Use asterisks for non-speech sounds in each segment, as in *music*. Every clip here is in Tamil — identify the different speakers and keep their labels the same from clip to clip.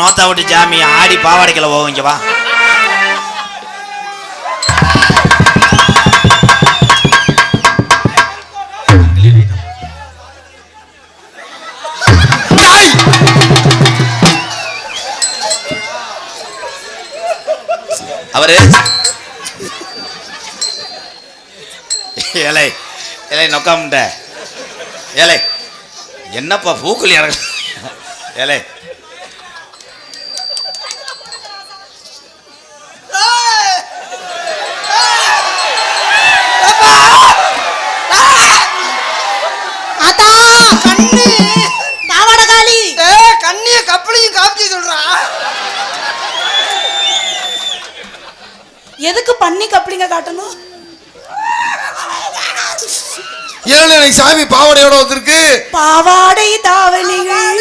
Speaker 1: நோத்தா விட்டு ஜாமி ஆடி பாவாடைக்கல போகும் இங்க வா. அவரு? ஏலை ஏலை நொக்காமட்ட ஏலை என்னப்பா பூக்குழி இறங்க ஏலை
Speaker 2: ஆத்தா கண்ணு. பாவாடை காலி
Speaker 3: ஏ கண்ணிய கப்பலையும் காப்பி சொல்றா.
Speaker 2: எதுக்கு பண்ணி கப்பலிங்க காட்டணும்?
Speaker 4: ஏன் எனக்கு சாமி பாவாடையோட வந்திருக்கு.
Speaker 2: பாவாடை தாவணிகள்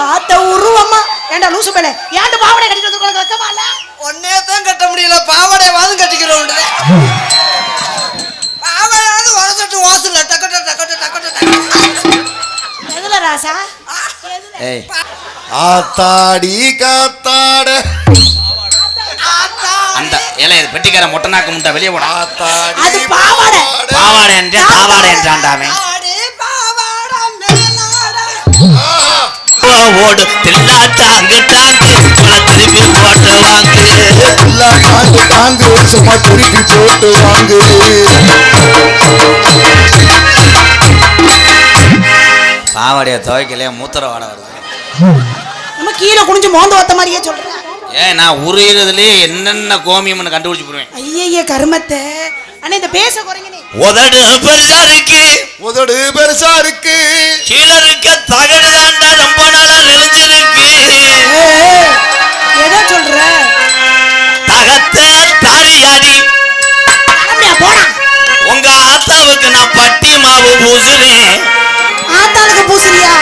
Speaker 2: பார்த்த உருவமா. ஏண்டா லூசு பேலே ஏன்டா பாவாடை கட்டிட்டு வந்து உனக்கு வெக்கமா இல்ல
Speaker 3: ஒன்னே தான் கட்ட முடியல. பாவாடை வாதும் கட்டிக்கிறோம் பாவாடாவது உரசட்டு ஓசல
Speaker 2: எதுல?
Speaker 1: ஏய்.
Speaker 4: ஆத்தாடி காத்தாட.
Speaker 1: அந்த ஏலே இது பெட்டிக்கார மொட்டை நாக்கு முட்டை வெளியே போடா.
Speaker 4: ஆத்தாடி
Speaker 2: அது பாவாடை.
Speaker 1: பாவாடை. என்றாண்டாமே
Speaker 3: ஆடி பாவாடா மேலாடா.
Speaker 1: ஓடு தில்லா டாங்கு உன திருப்பி போட்டு வாங்கு
Speaker 4: எல்லாம் தாங்கு தாங்கு சும்மா திருப்பி போட்டு வாங்கு
Speaker 1: பாவாடைய துவைக்கலையே மூத்திர வாடை வருது.
Speaker 2: நம்ம கீழே குனிஞ்சு மோந்து ஓத்த மாதிரியே சொல்றேன்
Speaker 1: ஏன் நான் உருகிறதுலயே என்னென்ன கோமியம்னு கண்டுபிடிச்சு போடுவேன்.
Speaker 2: ஐயய்ய கருமத்தை. அண்ணா இந்த பேச குறைங்க நீ.
Speaker 1: உதடு பெருசா இருக்கு.
Speaker 4: உதடு பெருசா இருக்கு.
Speaker 1: கீழே இருக்க தகடு தாண்டா ரொம்ப நாளா நெளிஞ்சிருக்கு.
Speaker 2: ஏய், எதை சொல்ற?
Speaker 1: தகத்த
Speaker 2: அப்படியா போடா.
Speaker 1: உங்க ஆத்தாவுக்கு நான் பட்டி மாவு பூசுறேன்
Speaker 2: ஆத்தாளுக்கு பூசுறியா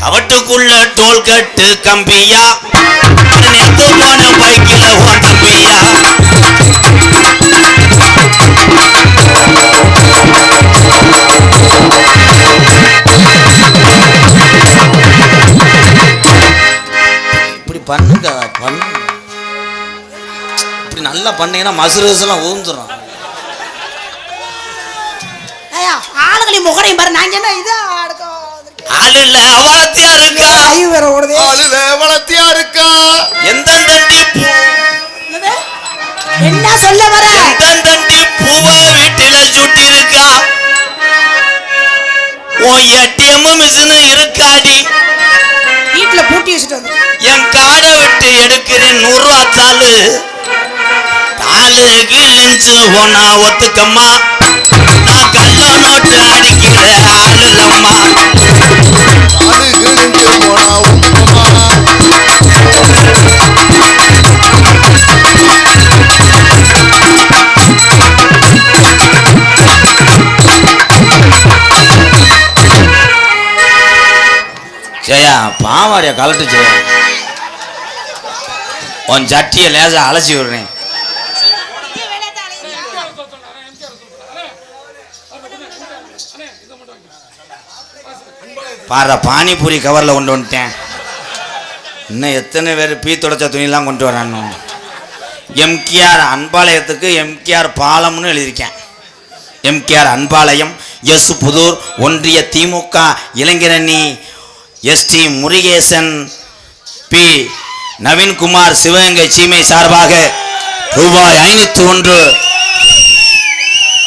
Speaker 1: கவட்டுக்குள்ள டோல் கட்டு கம்பியா? நேத்து போன பைக்கில உன் தம்பியா இப்படி பண்ணுங்க பண்ணு. இப்படி நல்லா பண்ணீங்கன்னா மசுரசெல்லாம் ஊந்துடும்
Speaker 2: ஐயா ஆளுகளையும் முகரையும் பாரு. நாங்க என்ன இது
Speaker 1: இல்ல அவளத்தியா இருக்கா?
Speaker 2: ஐயோ வேற ஓடுதே.
Speaker 4: ஆளுல வளர்த்தியா இருக்கா?
Speaker 1: எந்த தண்டி பூ?
Speaker 2: என்ன சொல்ல வர?
Speaker 1: தண்டி பூவ வீட்டில சுட்டி இருக்கா உன் ஏடிஎம் மிஷின் இருக்காடி.
Speaker 2: வீட்டுல பூட்டி வச்சுட்டு வந்து
Speaker 1: என் காடை விட்டு எடுக்கிறேன் நூறு ரூபா தாளு தாளு கிழிஞ்சு போனா ஒத்துக்கம்மா. ஜெயா பாவாடைய கலட்டு ஜெயா. உன் சட்டியை லேசா அலசி விடுறேன். பாரு பானிபூரி கவரில் கொண்டு வந்துட்டேன். இன்னும் எத்தனை பேர் பீ தொடச்ச துணியெல்லாம் கொண்டு வரானு. எம்கேஆர் அன்பாளையத்துக்கு எம்கேஆர் பாலம்னு எழுதியிருக்கேன். எம்கேஆர் அன்பாளையம் எஸ் புதூர் ஒன்றிய திமுக இளைஞரணி S T Murugesan P Naveenkumar Sivaganga Seemai சார்பாக ரூபாய் ஐநூற்றி ஒன்று.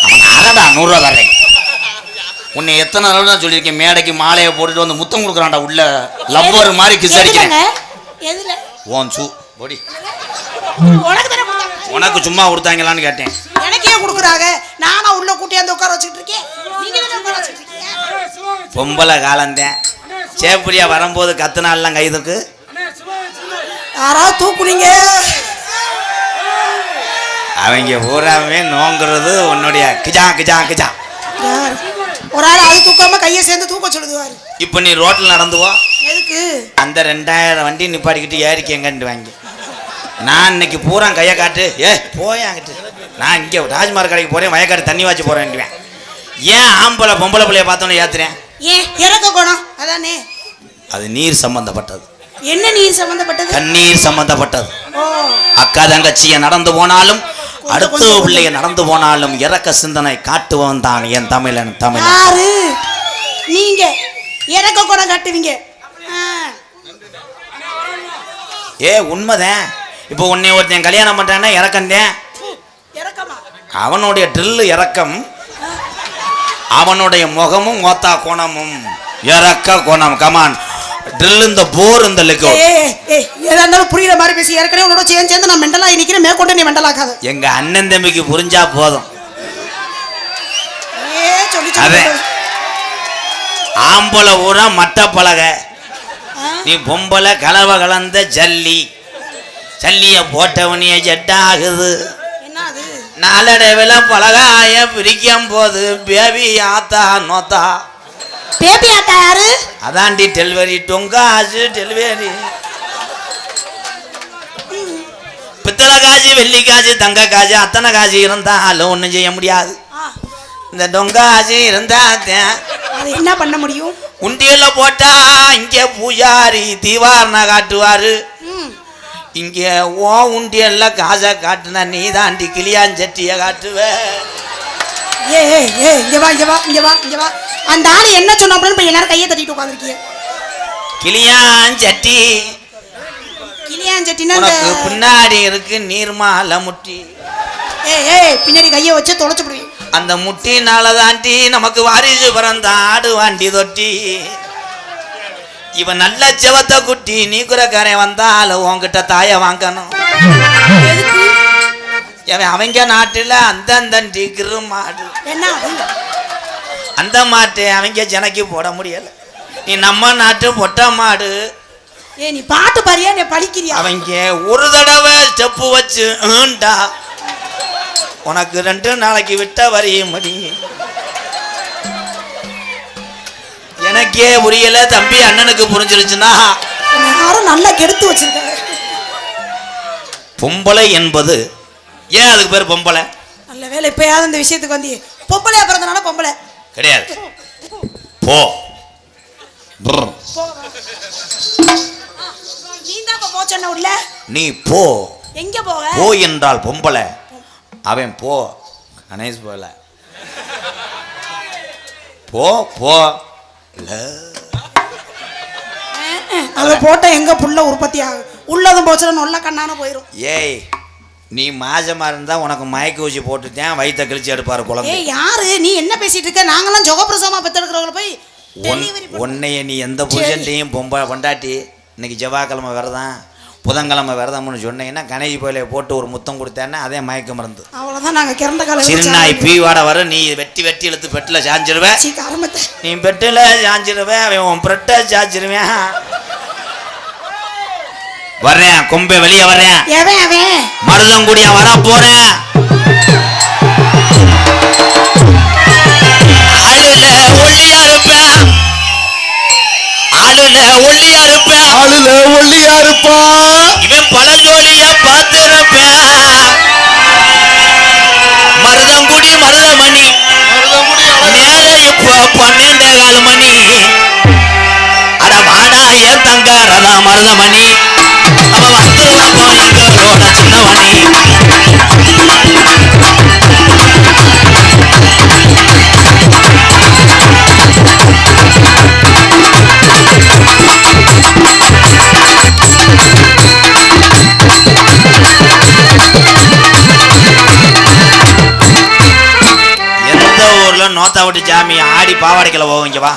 Speaker 1: அவன் அரடா நூறுரூவா தரேன் உன்னை எத்தனை தடவை நான் சொல்லியிருக்கேன் மேடைக்கு மாலையை போட்டுட்டு வந்து முத்தம் கொடுக்குறான்டா உள்ள லவ்வர் மாதிரி கிஸ் அடிக்கிறேன்?
Speaker 2: எதுல?
Speaker 1: ஓன் சூ பொடி.
Speaker 2: உனக்கு
Speaker 1: சும்மா கொடுத்தாங்களான்னு கேட்டேன்.
Speaker 2: எனக்கே கொடுக்குறாங்க. நானா உள்ள கூட்டியாந்து உட்கார வச்சுட்டு இருக்கேன்.
Speaker 1: பொம்பளை காலந்தேன். சேப்பரியா வரும்போது கத்துனாலாம் கைதுக்கு?
Speaker 2: யாராவது தூக்குனீங்க?
Speaker 1: அவங்க பூராவே நோங்குறது உன்னுடைய கிஜா கிஜா கிஜா?
Speaker 2: ஒரு ஆள் அது தூக்காம கையை சேர்ந்து தூக்க சொல்லுதுவாரு.
Speaker 1: இப்போ நீ ரோட்டில் நடந்துவா
Speaker 2: எதுக்கு?
Speaker 1: அந்த ரெண்டாயிரம் வண்டி நிப்பாட்டிக்கிட்டு ஏறிக்க எங்கன்ட்டு வாங்கி நான் இன்னைக்கு பூரா கையை காட்டு ஏ போயாங்கிட்டு நான் இங்கே ராஜ்மார் கடைக்கு போகிறேன் வயக்காட்டு தண்ணி வாச்சு போகிறேன்ட்டுவேன் ஏன் ஆம்பளை பொம்பளை பிள்ளைய பார்த்தோன்னே ஏற்றுறேன்
Speaker 2: ஏன் இறக்க குணம்? அதானே.
Speaker 1: அது நீர் சம்பந்தப்பட்டது.
Speaker 2: என்ன நீர் சம்பந்தப்பட்டது?
Speaker 1: கண்ணீர் சம்பந்தப்பட்டது. அக்கா தங்கச்சிய நடந்து போனாலும் அடுத்த பிள்ளைய நடந்து போனாலும் இறக்க சிந்தனை காட்டுவன் தான் என் தமிழன்
Speaker 2: யாரு? நீங்க. இறக்க குடம் கட்டுவீங்க.
Speaker 1: ஏ உண்மைதான். இப்போ உன்னை ஒருத்தன் கல்யாணம் பண்றான்னா இறக்கந்தேன் அவனுடைய ட்ரில்லு இறக்கம் அவனுடைய முகமும் ஓத்தா குணமும். இறக்க குணம் கமான் ட்ரில் இந்த போர் இந்த லிக்கோ
Speaker 2: ஏய் ஏய் எதா இருந்தாலும் புரியுற மாதிரி பேசி ஏற்கனவே உன்னோட சேர்ந்து சேர்ந்து நான் மெண்டலா நிக்கிறேன் மேற்கொண்டு நீ மெண்டலாக்காத
Speaker 1: எங்க அண்ணன் தம்பிக்கு புரிஞ்சா போதும்.
Speaker 2: ஏ சொல்லி. சொல்லி
Speaker 1: ஆம்பளை ஊரா மட்ட பலகை? நீ பொம்பளை கலவ கலந்த ஜல்லி. ஜல்லிய போட்டவனிய ஜெட்டாகுது. நாளடைவில் பலகாய பிரிக்கும் போது பேபி ஆத்தா நோத்தா.
Speaker 2: பேபி ஆட்டா யாரு?
Speaker 1: அதாண்டி டெலிவரி டொங்காசு டெலிவரி. பித்தளை காசு வெள்ளி காசு தங்க காசு அத்தனை காசு இருந்தாலும் ஒன்றும் செய்ய முடியாது. இந்த டொங்காசு இருந்தாத்தேன்
Speaker 2: அது என்ன பண்ண முடியும்?
Speaker 1: உண்டியல்ல போட்டா இங்கே பூஜாரி தீவாரண காட்டுவாரு. இங்கே ஓ உண்டியல்ல காசை காட்டுனா நீ தாண்டி கிளியாஞ்சட்டிய காட்டுவ.
Speaker 2: ஏ ஏ ஏ இங்க வா இங்க வா இங்க வா இங்க வா. அந்த ஆளு என்ன சொன்ன அப்படின்னு போய் எல்லாரும் கையை தட்டிட்டு உட்காந்துருக்கீங்க
Speaker 1: கிளியாஞ்சட்டி.
Speaker 2: கிளியாஞ்சட்டினா
Speaker 1: உனக்கு பின்னாடி இருக்கு நீர்மால முட்டி.
Speaker 2: ஏய் ஏய் பின்னாடி கையை வச்சு தொலைச்சு போடுவீங்க
Speaker 1: அந்த முட்டினால தாண்டி நமக்கு வாரிசு பிறந்த ஆடு வாண்டி தொட்டி. இவன் நல்ல செவத்த குட்டி நீ குறைக்காரன் வந்தாலும் உன்கிட்ட தாய வாங்கணும். அவங்க நாட்டுல அந்த கிரு மாடு.
Speaker 2: என்ன?
Speaker 1: அந்த மாட்டு அவங்க ஜனக்கு போட முடியல. நீ நம்ம நாட்டு பொட்டை மாடு.
Speaker 2: ஏய் நீ பாட்டு பாரியா நீ பழிக்கிறியா
Speaker 1: அவங்க ஒரு தடவை ஸ்டெப்பு வச்சு ஏண்டா? உனக்கு ரெண்டு நாளைக்கு விட்ட வரைய முடியும் எனக்கே புரியல தம்பி அண்ணனுக்கு புரிஞ்சிருச்சுன்னா.
Speaker 2: யாரும் நல்லா கெடுத்து வச்சிருக்காங்க.
Speaker 1: பொம்பளை என்பது ஏன் அதுக்கு பேர் பொம்பளை?
Speaker 2: நல்ல வேலை இப்பயாவது இந்த விஷயத்துக்கு வந்து பொம்பளையா பிறந்தனால பொம்பளை.
Speaker 1: கிடையாது. போ.
Speaker 2: நீ தான் போச்சண்ண உள்ள
Speaker 1: நீ போ.
Speaker 2: எங்க போக
Speaker 1: போ என்றால் பொம்பளை. அவன் போ. கணேஷ் போல. போ போ.
Speaker 2: அதை போட்டா எங்க புள்ள உற்பத்தி ஆகும்? உள்ளதும் போச்சுன்னா நல்ல கண்ணான போயிரும்.
Speaker 1: ஏய் நீ மாசமா இருந்தா உனக்கு மயக்க ஊசி போட்டுட்டேன் வயித்தை கிழிச்சு எடுப்பாரு குழந்தை.
Speaker 2: ஏய் யாரு? நீ என்ன பேசிட்டு இருக்க? நாங்கெல்லாம் ஜொகப்பிரசவமா பெத்தெடுக்கிறவங்கள போய்
Speaker 1: உன்னைய நீ எந்த புருஷன்ட்டையும் பொம்ப பொண்டாட்டி இன்னைக்கு செவ்வாய்க்கிழமை விரதம் புதன்கிழமை விரதம்னு சொன்னீங்கன்னா கணேஷ் போயில போட்டு ஒரு முத்தம் கொடுத்தேன்னா அதே மயக்க மருந்து.
Speaker 2: அவ்வளவுதான் நாங்க கிறந்த காலம்
Speaker 1: சிறுநாய் பீவாட வரும் நீ வெட்டி வெட்டி இழுத்து பெட்டில் சாஞ்சிருவ.
Speaker 2: ஆரம்பத்தை
Speaker 1: நீ பெட்டில் சாஞ்சிருவேன் உன் பிரெட்டை சாஞ்சிருவேன் வர்றேன் கொம்பை வெளியே வர்றேன். மருதங்குடியா வர போறேன் ஆளுல ஒல்லியா
Speaker 4: இருப்பா
Speaker 1: இவன் பழஞ்சோலிய பார்த்திருப்பேன். மருதங்குடி மருதமணி. நேரம் இப்போ பன்னெண்டே கால் மணி அட வாடா ஏன் தங்க? ரதா மருதமணி. வைப்போம் எந்த ஊர்ல நோத்தா விட்டு ஜாமி ஆடி பாவாடைக்கல போவீங்க வா.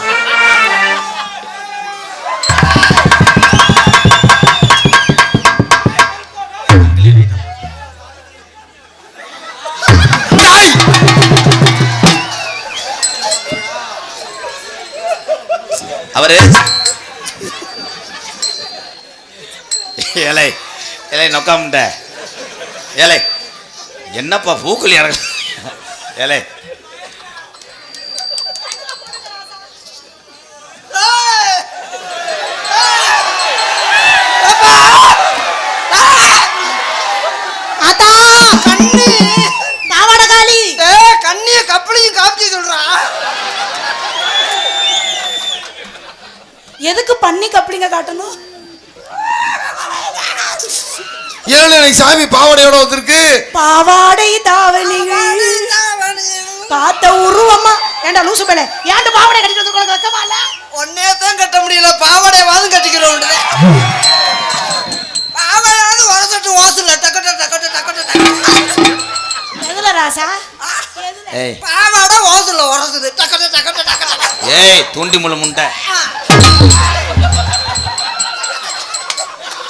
Speaker 1: அவரு? ஏலை ஏலை நொக்காமட்ட ஏலை என்னப்பா பூக்குழி இறங்க ஏலை
Speaker 2: எதுக்கு பண்ணி கப்பலிங்க காட்டணும்?
Speaker 4: இளநிலை சாமி பாவடையோட வந்திருக்கு.
Speaker 2: பாவாடை தாவணிகள். பார்த்த உருவமா. ஏண்டா லூசு பேல ஏன்டா பாவாடை கட்டிட்டு வந்து உனக்கு வெக்கமா இல்ல?
Speaker 3: ஒன்னே தான் கட்ட முடியல. பாவாடையாவது கட்டிக்கிறோம் பாவாடாவது வரசட்டு வாசல்ல. டக்கட்ட டக்கட்ட டக்கட்ட
Speaker 2: எதுல ராசா
Speaker 3: பாவாடை வரசுது டக்கட்ட டக்கட்ட டக்கட்ட
Speaker 1: ஏய் தூண்டி முள்ளு முண்டை.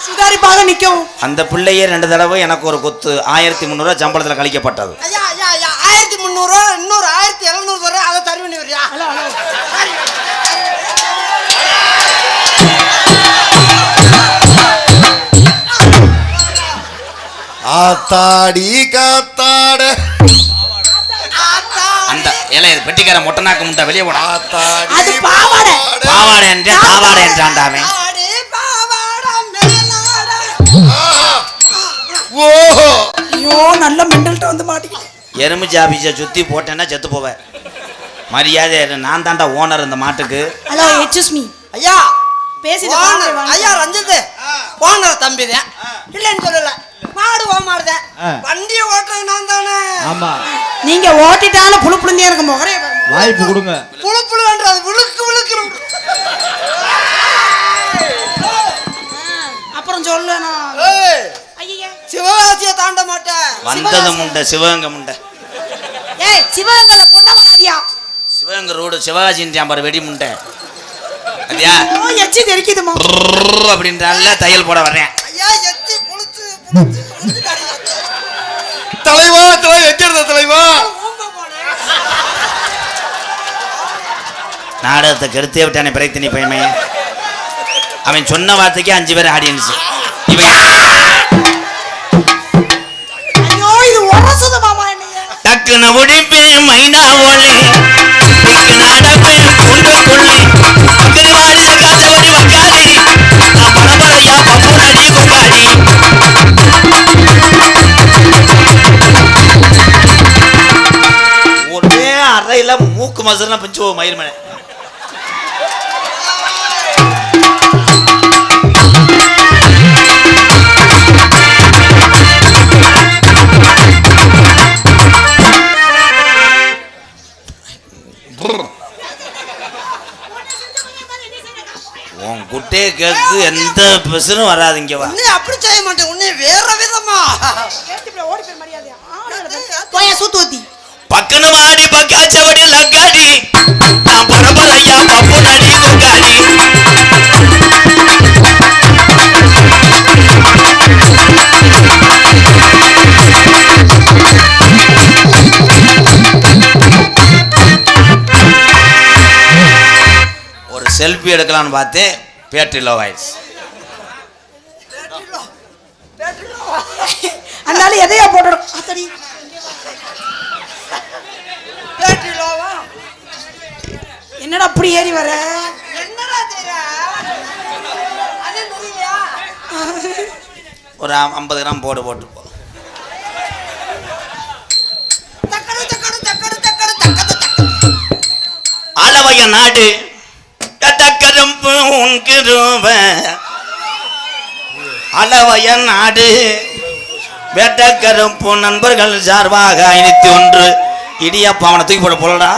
Speaker 2: சுதாரிப்பாக நிக்கும்
Speaker 1: அந்த பிள்ளையே ரெண்டு தடவை எனக்கு ஒரு கொத்து. ஆயிரத்தி முந்நூறுவா சம்பளத்தில் கழிக்கப்பட்டது.
Speaker 3: ஐயா ஐயா ஐயா ஆயிரத்தி முந்நூறுவா இன்னொரு ஆயிரத்தி எழுநூறு வரும் அதை தருவி பண்ணி வரியா
Speaker 4: ஆத்தாடி காத்தாட.
Speaker 1: அந்த இலை இது பெட்டிக்கார மொட்டை நாக்கு முண்டை வெளியே போடா
Speaker 2: அது பாவாடை.
Speaker 1: பாவாடை. என்றாண்டாமே
Speaker 3: ஆடி பாவாடை மேலாடை
Speaker 4: ஓஹோ.
Speaker 2: ஐயோ நல்ல மெண்டல்ட்ட வந்து மாட்டிக்கிட்டேன்
Speaker 1: எறும்பு ஜாபிச்சை சுற்றி போட்டேன்னா செத்து போவேன். மரியாதை. நான் தாண்டா ஓனர் இந்த மாட்டுக்கு.
Speaker 2: ஹலோ எக்ஸ்கூஸ் மீ
Speaker 3: ஐயா
Speaker 2: வாங்க.
Speaker 3: ஐயா ரஞ்சித் ஓனர் தம்பி தான் இல்லைன்னு சொல்லல. மாடு ஓமாடுதேன் வண்டியை ஓட்டுறது நான் தானே.
Speaker 5: ஆமா.
Speaker 2: நீங்க ஓட்டிட்டாலும் புழு புழுந்தியா இருக்கும் முகரே.
Speaker 5: வாய்ப்பு கொடுங்க.
Speaker 3: புழு புழுன்றது விழுக்கு விழுக்கு
Speaker 2: அப்புறம் சொல்லு
Speaker 3: சிவகாசியை தாண்ட மாட்டேன்.
Speaker 1: வந்தது முண்டை சிவகங்கை முண்டை.
Speaker 2: ஏய் சிவகங்கை பொண்ணா மகாதியா
Speaker 1: சிவகங்கை ரோடு சிவகாசின் சாம்பார் வெடி முண்டை.
Speaker 2: ஓ எச்சி தெரிக்குதுமா?
Speaker 1: அப்படின்றால தையல் போட வர்றேன்.
Speaker 3: ஐயா எத்தி புளிச்சு புளிச்சு.
Speaker 4: தலைவா? தலை எச்சிருந்த தலைவா?
Speaker 1: நாடகத்தை கெடுத்தே விட்டானே பிரைத்தினி பையமே. அவன் சொன்ன வார்த்தைக்கு அஞ்சு பேர் ஆடியன்ஸ். டக்குன்னு முடிப்பேன் மைனா ஒளி மூக்கு மசுரனா பிஞ்சு மயிர் மேல உன் குட்டையை கேக்கு எந்த பெசரும் வராது இங்க வா.
Speaker 3: அப்படி செய்ய மாட்டேன் உன்னை வேற விதமா.
Speaker 2: ஓடி போய் மரியாதையா? போயா சூத்து ஊத்தி.
Speaker 1: பக்கன வாடி பக்காச்சவடி லக்காடி நான் பரபரையா பப்பு நடி கொண்டாடி ஒரு செல்ஃபி எடுக்கலாம்னு பார்த்தேன் பேட்டரி லோ ஆயிடுச்சு
Speaker 2: அதனால எதையா போட்டுடும் என்னடா அப்படி ஏறி வர?
Speaker 3: என்னடா
Speaker 1: ஒரு ஐம்பது கிராம் போடு போட்டு அளவைய நாடு கதக்கரும்பு உன்கிருவ அளவைய நாடு வேட்டக்கரும்பு நண்பர்கள் சார்பாக ஐநூத்தி ஒன்று. இடியப்பா அவனை தூக்கி போட போலடா.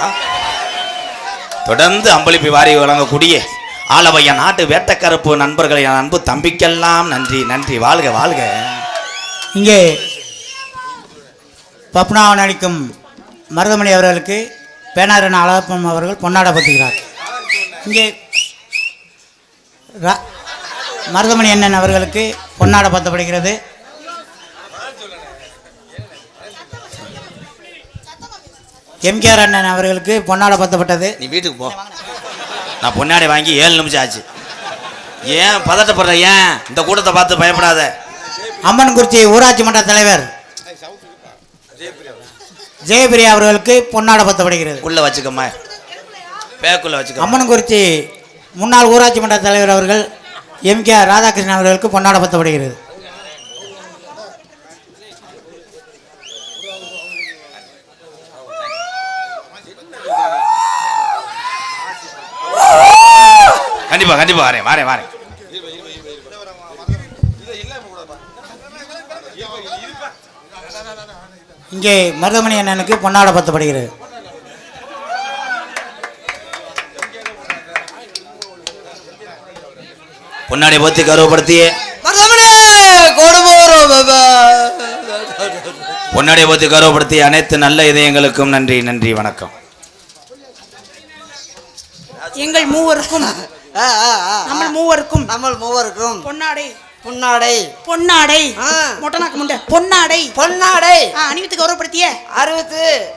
Speaker 1: தொடர்ந்து அம்பளிப்பு வாரி வழங்கக்கூடிய ஆளவைய நாட்டு வேட்டக்கருப்பு நண்பர்களை என் அன்பு தம்பிக்கெல்லாம் நன்றி நன்றி. வாழ்க வாழ்க.
Speaker 5: இங்கே பப்னாவன் அளிக்கும் மருதமணி அவர்களுக்கு பேனாரன் அழகப்பம் அவர்கள் பொன்னாடப்படுத்துகிறார் இங்கே ரா- மருதமணி அண்ணன் அவர்களுக்கு பொன்னாடப்படுத்தப்படுகிறது எம்கேஆர் அண்ணன் அவர்களுக்கு பொன்னாடப்படுத்தப்பட்டது
Speaker 1: நீ வீட்டுக்கு போ. நான் பொன்னாடி வாங்கி ஏழு நிமிஷம் ஆச்சு. ஏன் பதட்டப்படுற ஏன்? இந்த கூட்டத்தை பார்த்து பயப்படாத.
Speaker 5: அம்மன்குறிச்சி ஊராட்சி மன்ற தலைவர் ஜெயபிரியா அவர்களுக்கு பொன்னாடப்படுத்தப்படுகிறது
Speaker 1: உள்ள வச்சுக்கம்மா. பேக்குள்ள வச்சுக்க
Speaker 5: அம்மன்குறிச்சி முன்னாள் ஊராட்சி மன்ற தலைவர் அவர்கள் எம் கே ராதாகிருஷ்ணன் அவர்களுக்கு பொன்னாடப்படுத்தப்படுகிறது
Speaker 1: கண்டிப்பா கண்டிப்பா வரேன் வரேன் வரேன்.
Speaker 5: இங்கே மருதமணி அண்ணனுக்கு பொன்னாட பத்தப்படுகிறது.
Speaker 1: பொன்னாடி பத்தி கௌரவப்படுத்திய. பொன்னாடி பத்தி கௌரவப்படுத்திய அனைத்து நல்ல இதயங்களுக்கும் நன்றி நன்றி வணக்கம்.
Speaker 2: எங்கள் மூவருக்கும் நம்ம மூவருக்கும்.
Speaker 3: நம்ம மூவருக்கும்.
Speaker 2: பொன்னாடை.
Speaker 3: புன்னாடை.
Speaker 2: பொன்னாடை.
Speaker 3: ஆ.
Speaker 2: மொட்டனாக்கு முண்டை. பொன்னாடை.
Speaker 3: பொன்னாடை.
Speaker 2: ஆ, அணிவித்து கௌரவப்படுத்திய.
Speaker 3: அறுபத்து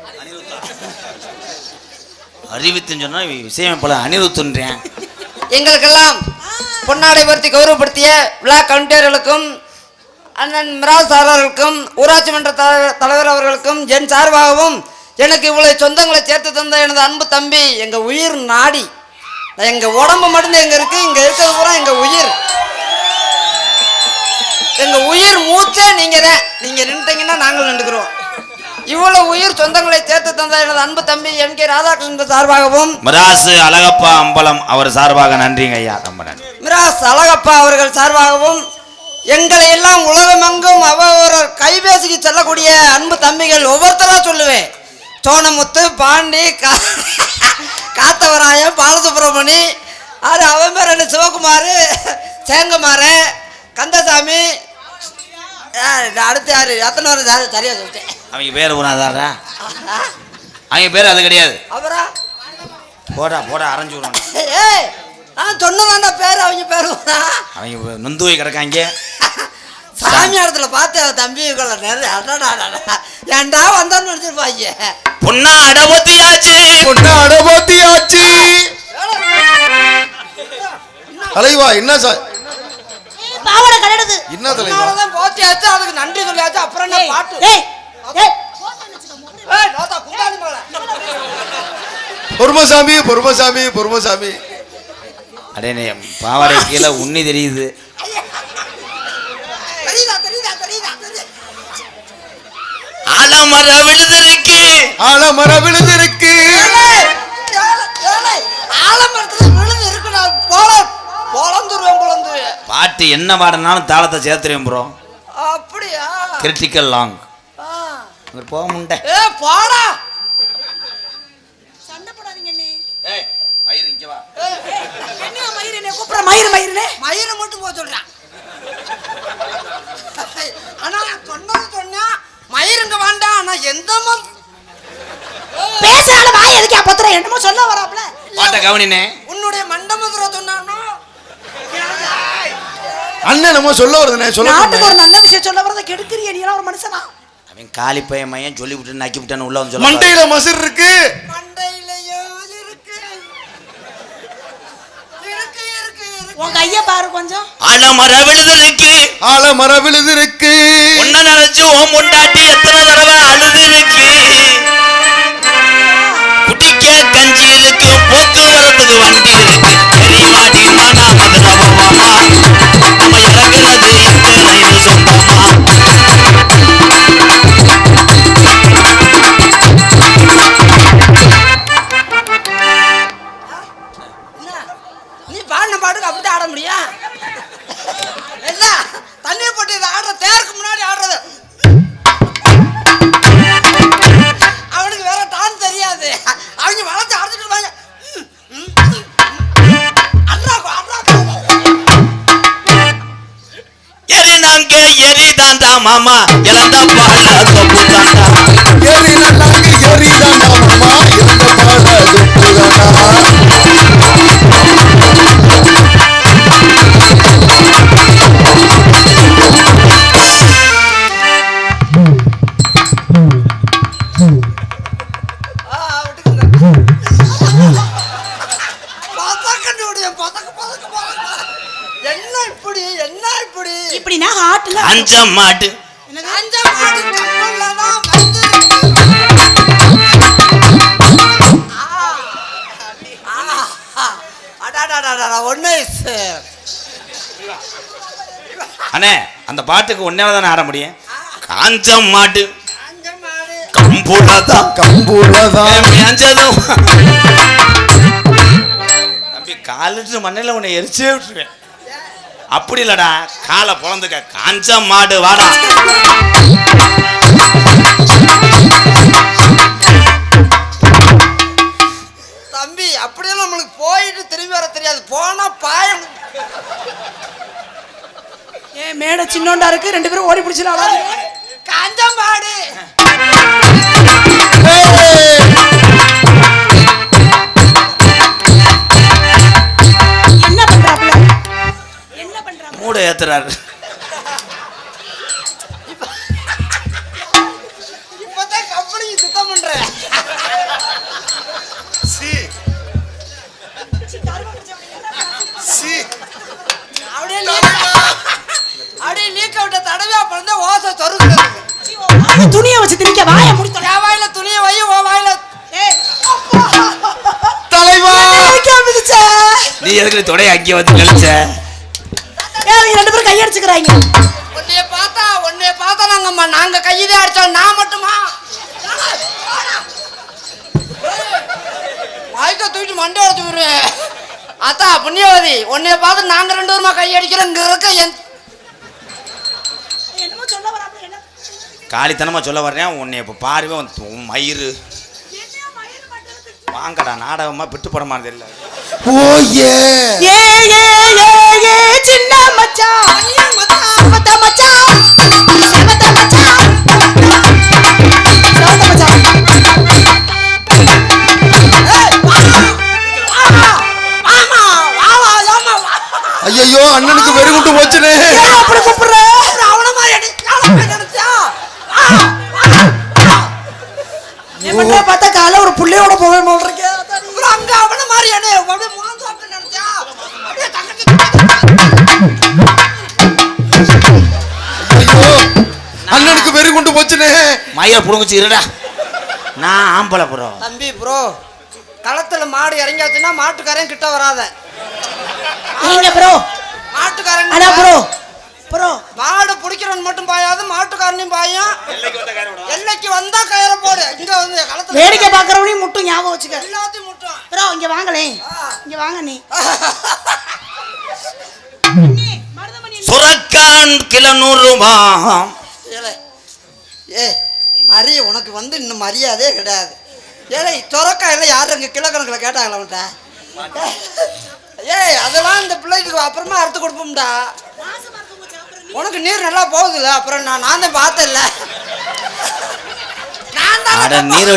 Speaker 1: அறிவித்துன்னு சொன்னா விஷயம் போல அனிருத்துன்றேன்.
Speaker 3: எங்களுக்கெல்லாம் பொன்னாடை பற்றி கௌரவப்படுத்திய விழா கவுண்டர்களுக்கும் அண்ணன் மிராஸ் சாரர்களுக்கும் ஊராட்சி மன்ற தல- தலைவர் அவர்களுக்கும் என் சார்பாகவும் எனக்கு இவ்வளவு சொந்தங்களை சேர்த்து தந்த எனது அன்பு தம்பி எங்க உயிர் நாடி. எங்க உடம்பு மட்டும்தான் எங்க இருக்கு இங்க இருக்கிறது பூரா எங்க உயிர். எங்க உயிர் மூச்சே நீங்க தான் நீங்க நின்றுட்டீங்கன்னா நாங்கள் நின்றுக்கிறோம் இவ்வளவு உயிர் சொந்தங்களை சேர்த்து தந்த எனது அன்பு தம்பி எம் கே ராதாகிருஷ்ணன் சார்பாகவும்.
Speaker 1: மிராசு அழகப்பா அம்பலம் அவர் சார்பாக நன்றிங்க ஐயா நன்றி.
Speaker 3: மிராஸ் அழகப்பா அவர்கள் சார்பாகவும் எங்களை எல்லாம் உலகமெங்கும் அவர் கைபேசிக்கு செல்லக்கூடிய அன்பு தம்பிகள் ஒவ்வொருத்தரா சொல்லுவேன். சோனமுத்து பாண்டி காத்தவராயன் பாலசுப்ரமணி அது அவன் பேர் என்ன சிவகுமார் சேங்கமார கந்தசாமி. அடுத்து யாரு? அத்தனை வரும் சார் சரியா சொல்லிட்டேன்.
Speaker 1: அவங்க பேர் உணாதாரா அவங்க பேர் அது கிடையாது.
Speaker 3: அவரா?
Speaker 1: போடா போடா அரைஞ்சு விடுவாங்க.
Speaker 3: ஏய் நான் சொன்னதாண்டா பேர் அவங்க பேர் வரா
Speaker 1: அவங்க நொந்து போய் கிடக்காங்க. *laughs*
Speaker 3: சாமியாரத்துல அடடா, அடடா. ஏன்டா வந்தான்னு நினைச்சிருப்பாங்க
Speaker 1: பொண்ணா அடபத்தியாச்சு
Speaker 4: பொண்ணு அடபோத்தியாச்சு தலைவா என்ன சார்
Speaker 2: பாவாடை கடடுது
Speaker 4: என்ன தலைவா?
Speaker 3: அதனாலதான் போத்தியாச்சு அதுக்கு நன்றி சொல்லியாச்சு. அப்புறம் என்ன பாட்டு?
Speaker 2: ஏய் ஏய்.
Speaker 3: ஏய், லோதா, குந்தாணி மகளே.
Speaker 4: பொறுமசாமி பொறுமசாமி பொறுமசாமி.
Speaker 1: அடே பாவாடை கீழே உண்ணி தெரியுதா
Speaker 3: தெரியுதா தெரியுதா தெரியுதா.
Speaker 1: ஆலமர விழுதிருக்கு
Speaker 4: ஆலமர விழுதிருக்கு
Speaker 3: ஏலே, ஏலே, ஏலே, ஆலமரத்துல விழுந்து இருக்குடா போல பொழந்துருவேன் பொழந்து
Speaker 1: பாட்டு என்ன பாடினாலும் தாளத்தை சேர்த்துருவேன் ப்ரோ
Speaker 3: அப்படியா?
Speaker 1: கிரிட்டிக்கல் லாங் போக முண்டை.
Speaker 3: ஏ போடா.
Speaker 2: சண்டை போடாதீங்க
Speaker 1: ஏய் மயிர் இங்கே வா.
Speaker 2: என்ன மயிர் என்ன கூப்பிடுற மயிர் மயிர்னே
Speaker 3: மயிரை மட்டும் போக சொல்றான் ஆனா நான் சொன்னது ஆனா எந்த ம-
Speaker 2: பேசாத வாய் எதுக்கே பத்திர என்னமோ சொல்ல வராப்ல
Speaker 1: பாட்டை கவனினே.
Speaker 3: உன்னுடைய மண்டமதுரை சொன்னானோ?
Speaker 4: அண்ணன் சொல்ல வருதுண்ணே சொல்ல
Speaker 2: நாட்டுக்கு ஒரு நல்ல விஷயம் சொல்ல வரத கெடுக்கிறிய நீ எல்லாம் ஒரு மனுஷனா?
Speaker 1: அவன் காலி பையன் மையன் சொல்லி விட்டு நக்கி விட்டான்னு உள்ள வந்து சொல்ல
Speaker 4: மண்டையில மசிர் இருக்கு.
Speaker 3: மண்டையிலையோ இருக்கு இருக்கு இருக்கு இருக்கு
Speaker 2: உன் கைய பாரு கொஞ்சம்.
Speaker 1: ஆலமர விழுதிருக்கு
Speaker 4: ஆலமர விழுதிருக்கு
Speaker 1: உன்ன நினைச்சு ஓம் முண்டாட்டி எத்தனை தடவை அழுதிருக்கு. குடிக்க கஞ்சி இருக்கு போக்குவரத்துக்கு வண்டி இருக்கு பெரியவாடி
Speaker 3: ஒண்ணு ச-
Speaker 1: அண்ணே அந்த பாட்டுக்கு ஒன்னே தானே ஆட முடியும்? காஞ்ச
Speaker 3: மாடு
Speaker 1: கம்புலதான்
Speaker 4: கம்பூரதான்
Speaker 1: மேஞ்சதும் தம்பி காலிட்டு மண்ணில் உன்னை எரிச்சே விட்டுருவேன். அப்படி இல்லடா காலை பிறந்துக்க காஞ்ச மாடு வாடா.
Speaker 3: தம்பி அப்படியே நம்மளுக்கு போயிட்டு திரும்பி வர தெரியாது. போனா பாயம்.
Speaker 2: ஏன் மேடை சின்னோண்டா இருக்கு. ரெண்டு பேரும் ஓடி பிடிச்சிடலாம். காஞ்ச
Speaker 1: மாடு.
Speaker 3: ஓசை சொருகுறது
Speaker 2: துணியை வச்சு திணிக்க வாய முடித்தோம்
Speaker 3: என் வாயில துணியை வை ஓ வாயில
Speaker 2: ஏய்.
Speaker 4: தலைவா.
Speaker 1: நீ எதுக்கு தொடைய அங்கே வந்து கழிச்ச
Speaker 2: ஏய் கையடிச்சுக்கிறாங்க
Speaker 3: உன்னைய பார்த்தா உன்னைய பார்த்தா நாங்க நாங்க கையிலே அடிச்சோம் நான் மட்டுமா? வாய்க்க தூக்கிட்டு மண்டை உடச்சு விடுவேன் அத்தா புண்ணியவதி உன்னைய பார்த்து நாங்க ரெண்டு பேருமா கை இருக்க என்
Speaker 2: என்னமோ சொல்ல வராப்ல என்ன?
Speaker 1: காலித்தனமா சொல்ல வர்றேன். உன்னை இப்போ பாருவே மயிறு. வாங்கடா நாடகமா விட்டு போட மாதிரி இல்லை
Speaker 4: ஓ ஏ.
Speaker 2: ஏ ஏ
Speaker 4: அண்ணனுக்கு வெறுகுண்டு போச்சுனே.
Speaker 2: அப்படி கூப்பிடுற?
Speaker 3: அவன மாதிரி
Speaker 2: என்ன பார்த்தா காலை ஒரு புள்ளையோட போடுறீங்க
Speaker 3: அப்புறம் அங்க அவன மாதிரி நினைச்சா? அப்படியே தங்கச்சி
Speaker 4: அண்ணனுக்கு வெறுகுண்டு போச்சுனே.
Speaker 1: மயிரை புடுங்குச்சு இருடா. நான் ஆம்பளை ப்ரோ.
Speaker 3: தம்பி ப்ரோ களத்துல மாடு இறங்கியாச்சுன்னா மாட்டுக்காரன் கிட்ட வராத.
Speaker 2: நீங்க ப்ரோ
Speaker 3: மாட்டுக்காரன்
Speaker 2: அடா ப்ரோ. ப்ரோ
Speaker 3: மாடு பிடிக்கிறவன் மட்டும் பாயாது மாட்டுக்காரனையும் பாயும். எல்லைக்கு வந்தா கயிறை போடு. இங்க வந்து களத்துல
Speaker 2: வேடிக்கை பார்க்கறவனையும் மட்டும் ஞாபகம் வச்சுக்க.
Speaker 3: எல்லாத்தையும் முட்டும்.
Speaker 2: ப்ரோ இங்க வாங்களே. இங்க வாங்க நீ.
Speaker 1: சுரக்கான் கிளநூறுமா
Speaker 3: ஏலே, ஏ மரிய உனக்கு வந்து இன்னும் மரியாதையே கிடையாது. ஏலே சொரக்காயில யாரும் இங்க கிலோ கணக்கில் கேட்டாங்களா உன்ட்ட ஏய் அதெல்லாம் இந்த பிள்ளைக்கு அப்புறமா அறுத்து கொடுப்போம்டா. உனக்கு நீர் நல்லா போகுதுல்ல அப்புறம் நான் நான் தான் பார்த்தேன்ல. நான் தான்
Speaker 1: நீர்